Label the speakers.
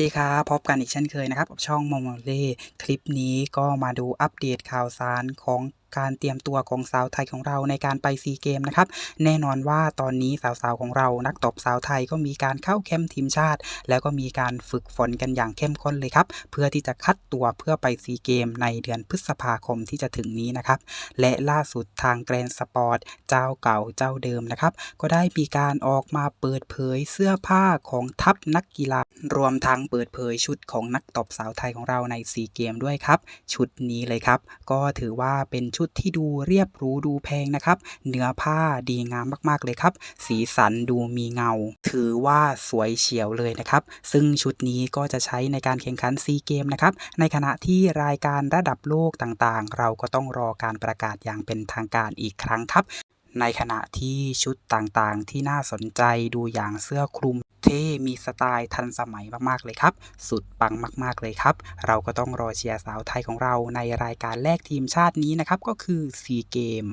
Speaker 1: ดีครับพบกันอีกเช่นเคยนะครับกับช่องมอมเล่คลิปนี้ก็มาดูอัปเดตข่าวสารของการเตรียมตัวของสาวไทยของเราในการไปซีเกมนะครับ แน่นอนว่าตอนนี้สาวๆของเรานักตบสาวไทยก็มีการเข้าแคมป์ทีมชาติ แล้วก็มีการฝึกฝนกันอย่างเข้มข้นเลยครับ เพื่อที่จะคัดตัวเพื่อไปซีเกมในเดือนพฤษภาคมที่จะถึงนี้นะครับ และล่าสุดทางแกรนสปอร์ตเจ้าเก่าเจ้าเดิมนะครับ ก็ได้มีการออกมาเปิดเผยเสื้อผ้าของทัพนักกีฬารวมทั้งเปิดเผยชุดของนักตบสาวไทยของเราในซีเกมด้วยครับ ชุดนี้เลยครับ ก็ถือว่าเป็นชุดที่ดูเรียบหรูดูแพงนะครับ เนื้อผ้าดีงามมากๆเลยครับ สีสันดูมีเงา ถือว่าสวยเฉียวเลยนะครับ ซึ่งชุดนี้ก็จะใช้ในการแข่งขันซีเกมนะครับ ในขณะที่รายการระดับโลกต่างๆ เราก็ต้องรอการประกาศอย่างเป็นทางการอีกครั้งครับในขณะที่ชุดต่างๆ ที่น่าสนใจดูอย่างเสื้อคลุม เท่มีสไตล์ทันสมัยมากๆเลยครับ สุดปังมากๆเลยครับ เราก็ต้องรอเชียร์สาวไทยของเราในรายการแรกทีมชาตินี้นะครับ ก็คือซีเกม